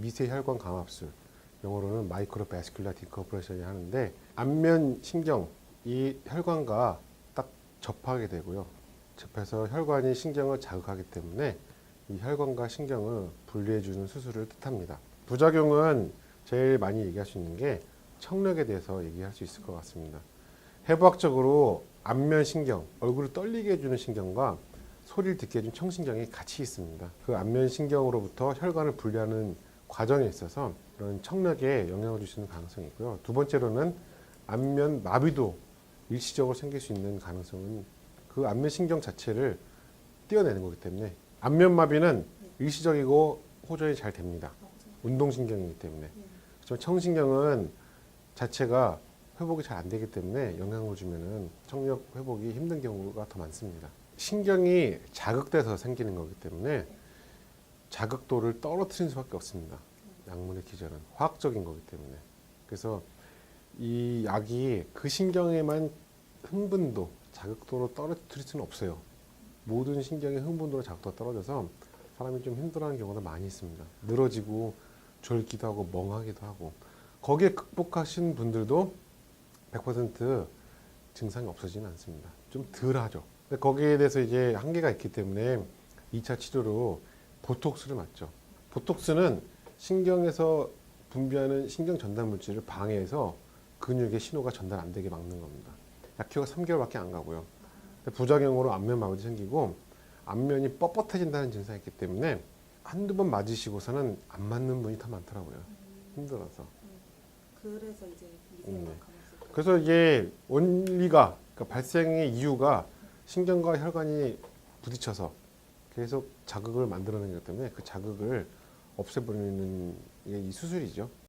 미세 혈관 강압술, 영어로는 마이크로 베스큘라 디커퍼레이션이 하는데 안면 신경 이 혈관과 딱 접하게 되고요. 접해서 혈관이 신경을 자극하기 때문에 이 혈관과 신경을 분리해 주는 수술을 뜻합니다. 부작용은 제일 많이 얘기할 수 있는 게 청력에 대해서 얘기할 수 있을 것 같습니다. 해부학적으로 안면 신경, 얼굴을 떨리게 해주는 신경과 소리를 듣게 해주는 청신경이 같이 있습니다. 그 안면 신경으로부터 혈관을 분리하는 과정에 있어서 그런 청력에 영향을 줄수 있는 가능성이 있고요. 두 번째로는 안면 마비도 일시적으로 생길 수 있는 가능성은 그 안면 신경 자체를 띄어내는 거기 때문에 안면 마비는 일시적이고 호전이 잘 됩니다. 운동 신경이기 때문에. 그렇지만 청신경은 자체가 회복이 잘 안 되기 때문에 영향을 주면은 청력 회복이 힘든 경우가 더 많습니다. 신경이 자극돼서 생기는 거기 때문에 자극도를 떨어뜨리는 수밖에 없습니다. 약물의 기전은 화학적인 거기 때문에. 그래서 이 약이 그 신경에만 흥분도, 자극도로 떨어뜨릴 수는 없어요. 모든 신경의 흥분도와 자극도가 떨어져서 사람이 좀 힘들어하는 경우가 많이 있습니다. 늘어지고 졸기도 하고 멍하기도 하고 거기에 극복하신 분들도 100% 증상이 없어지는 않습니다. 좀 덜하죠. 근데 거기에 대해서 이제 한계가 있기 때문에 2차 치료로 보톡스를 맞죠. 보톡스는 신경에서 분비하는 신경 전달 물질을 방해해서 근육에 신호가 전달 안 되게 막는 겁니다. 약효가 3개월밖에 안 가고요. 부작용으로 안면 마비도 생기고 안면이 뻣뻣해진다는 증상이 있기 때문에 한두 번 맞으시고서는 안 맞는 분이 더 많더라고요. 힘들어서. 그래서 이제 네. 미세혈관 감압술. 그래서 이게 원리가 그러니까 발생의 이유가 신경과 혈관이 부딪혀서 계속 자극을 만들어내기 때문에 그 자극을 없애버리는 게 이 수술이죠.